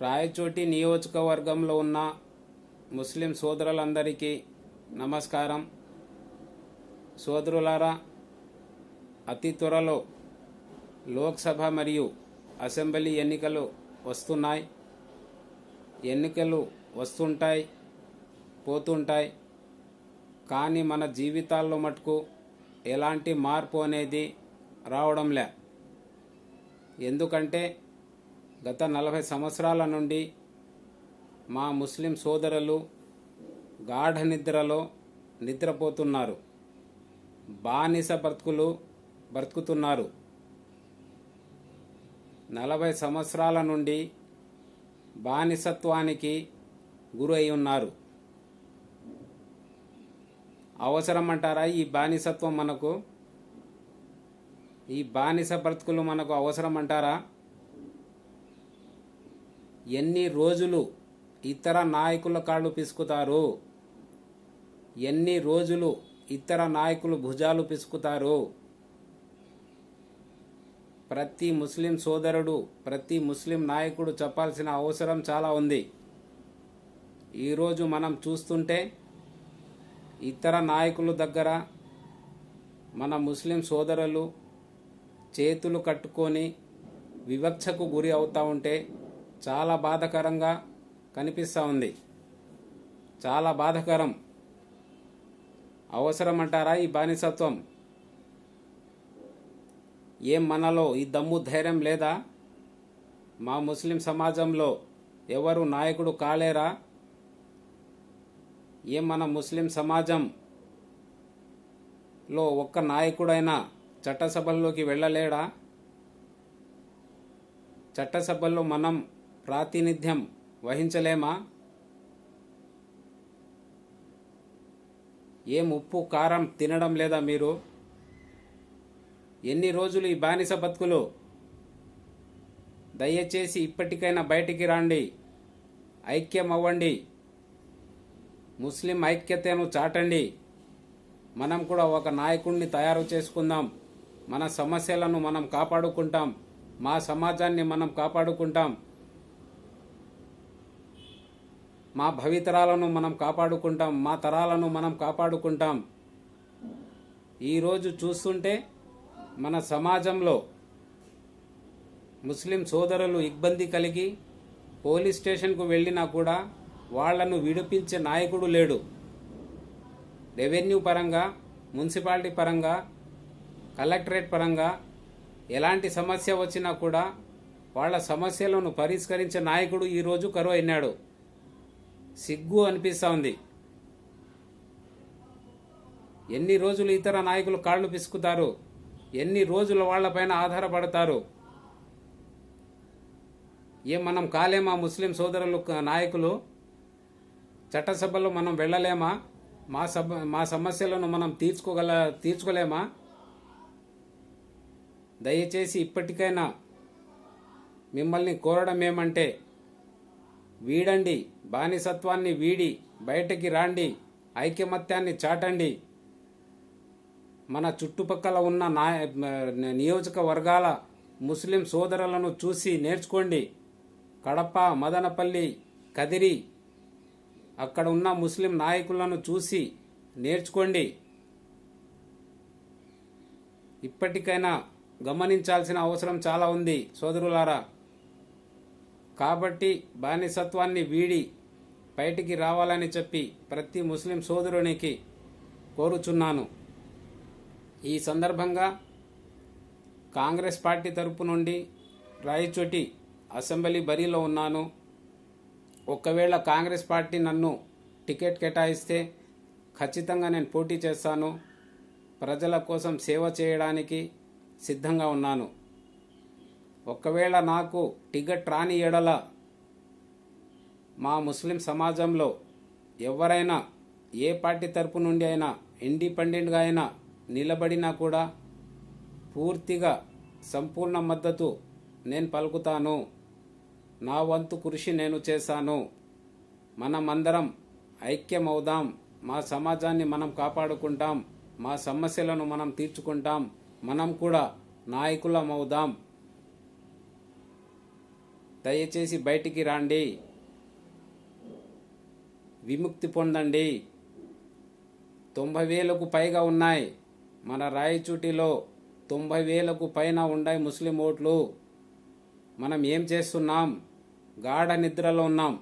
రాయచోటి నియోజకవర్గంలో ఉన్న ముస్లిం సోదరులందరికీ నమస్కారం. సోదరులారా అతి త్వరలో లోక్సభ మరియు అసెంబ్లీ ఎన్నికలు వస్తున్నాయి. ఎన్నికలు వస్తుంటాయి పోతుంటాయి. కానీ మన జీవితాల్లో మటుకు ఎలాంటి మార్పు అనేది రావడంలే ఎందుకంటే గత నలభై సంవత్సరాల నుండి మా ముస్లిం సోదరులు గాఢ నిద్రలో నిద్రపోతున్నారు. బానిస బ్రతుకులు బ్రతుకుతున్నారు. నలభై సంవత్సరాల నుండి బానిసత్వానికి గురై ఉన్నారు. అవసరం అంటారా ఈ బానిసత్వం మనకు? ఈ బానిస బ్రతుకులు మనకు అవసరం అంటారా ఎన్ని రోజులు ఇతర నాయకుల కాళ్ళు పిసుకుతారు? ఎన్ని రోజులు ఇతర నాయకులు భుజాలు పిసుకుతారు? ప్రతి ముస్లిం సోదరుడు ప్రతి ముస్లిం నాయకుడు చెప్పాల్సిన అవసరం చాలా ఉంది. ఈరోజు మనం చూస్తుంటే ఇతర నాయకుల దగ్గర మన ముస్లిం సోదరులు చేతులు కట్టుకొని వివక్షకు గురి అవుతూ ఉంటే చాలా బాధకరంగా కనిపిస్తూ ఉంది. చాలా బాధకరం. అవసరం అంటారా ఈ బానిసత్వం? ఏం మనలో ఈ దమ్ము ధైర్యం లేదా? మా ముస్లిం సమాజంలో ఎవరు నాయకుడు కాలేరా? ఏం మన ముస్లిం సమాజంలో ఒక్క నాయకుడైనా చట్టసభల్లోకి వెళ్ళలేడా? చట్టసభల్లో మనం ప్రాతినిధ్యం వహించలేమా? ఏం ఉప్పు కారం తినడం లేదా మీరు? ఎన్ని రోజులు ఈ బానిస బతుకులు? దయచేసి ఇప్పటికైనా బయటికి రాండి. ఐక్యం అవ్వండి ముస్లిం ఐక్యతను చాటండి. మనం కూడా ఒక నాయకుడిని తయారు చేసుకుందాం. మన సమస్యలను మనం కాపాడుకుంటాం. మా సమాజాన్ని మనం కాపాడుకుంటాం. మా భవితరాలను మనం కాపాడుకుంటాం మా తరాలను మనం కాపాడుకుంటాం. ఈరోజు చూస్తుంటే మన సమాజంలో ముస్లిం సోదరులు ఇబ్బంది కలిగి పోలీస్ స్టేషన్కు వెళ్ళినా కూడా వాళ్ళను విడిపించే నాయకుడు లేడు. రెవెన్యూ పరంగా మున్సిపాలిటీ పరంగా కలెక్టరేట్ పరంగా ఎలాంటి సమస్య వచ్చినా కూడా వాళ్ళ సమస్యలను పరిష్కరించే నాయకుడు ఈరోజు కరువు అయినాడు సిగ్గు అనిపిస్తూ ఉంది. ఎన్ని రోజులు ఇతర నాయకులు కాళ్ళు పిసుకుతారు? ఎన్ని రోజులు వాళ్ళపైన ఆధారపడతారు? ఏం మనం కాలేమా ముస్లిం సోదరులు నాయకులు? చట్టసభలో మనం వెళ్ళలేమా? మా సభ మా సమస్యలను మనం తీర్చుకోగల తీర్చుకోలేమా? దయచేసి ఇప్పటికైనా మిమ్మల్ని కోరడం ఏమంటే వీడండి బానిసత్వాన్ని వీడి బయటకి రాండి ఐకమత్యాన్ని చాటండి. మన చుట్టుపక్కల ఉన్న నాయ నియోజకవర్గాల ముస్లిం సోదరులను చూసి నేర్చుకోండి. కడప మదనపల్లి కదిరి అక్కడ ఉన్న ముస్లిం నాయకులను చూసి నేర్చుకోండి. ఇప్పటికైనా గమనించాల్సిన అవసరం చాలా ఉంది సోదరులారా. కాబట్టి బానిసత్వాన్ని వీడి బయటికి రావాలని చెప్పి ప్రతి ముస్లిం సోదరునికి కోరుచున్నాను. ఈ సందర్భంగా కాంగ్రెస్ పార్టీ తరపు నుండి రాయచోటి అసెంబ్లీ బరిలో ఉన్నాను. ఒకవేళ కాంగ్రెస్ పార్టీ నన్ను టికెట్ కేటాయిస్తే ఖచ్చితంగా నేను పోటీ చేస్తాను. ప్రజల కోసం సేవ చేయడానికి సిద్ధంగా ఉన్నాను. ఒకవేళ నాకు టికెట్ రాని ఎడల మా ముస్లిం సమాజంలో ఎవరైనా ఏ పార్టీ తరపు నుండి అయినా ఇండిపెండెంట్గా అయినా నిలబడినా కూడా పూర్తిగా సంపూర్ణ మద్దతు నేను పలుకుతాను. నా వంతు కృషి నేను చేశాను. మనమందరం ఐక్యమవుదాం. మా సమాజాన్ని మనం కాపాడుకుంటాం. మా సమస్యలను మనం తీర్చుకుంటాం. మనం కూడా నాయకులం అవుదాం దయచేసి బయటికి రాండి. విముక్తి పొందండి. తొంభై వేలకు పైగా ఉన్నాయి. మన రాయచూటిలో తొంభై వేలకు పైన ఉన్నాయి ముస్లిం ఓట్లు మనం ఏం చేస్తున్నాం? గాఢ నిద్రలో ఉన్నాం.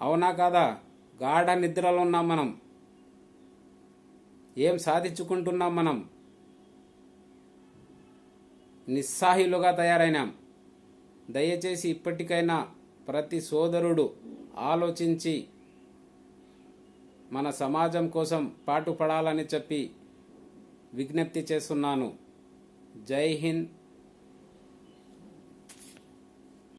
అవునా కాదా? గాఢ నిద్రలో ఉన్నాం మనం. ఏం సాధించుకుంటున్నాం మనం? నిస్సాహిలుగా తయారైనాం. దయచేసి ఇప్పటికైనా ప్రతి సోదరుడు ఆలోచించి మన సమాజం కోసం పాటుపడాలని చెప్పి విజ్ఞప్తి చేస్తున్నాను. జై హింద్.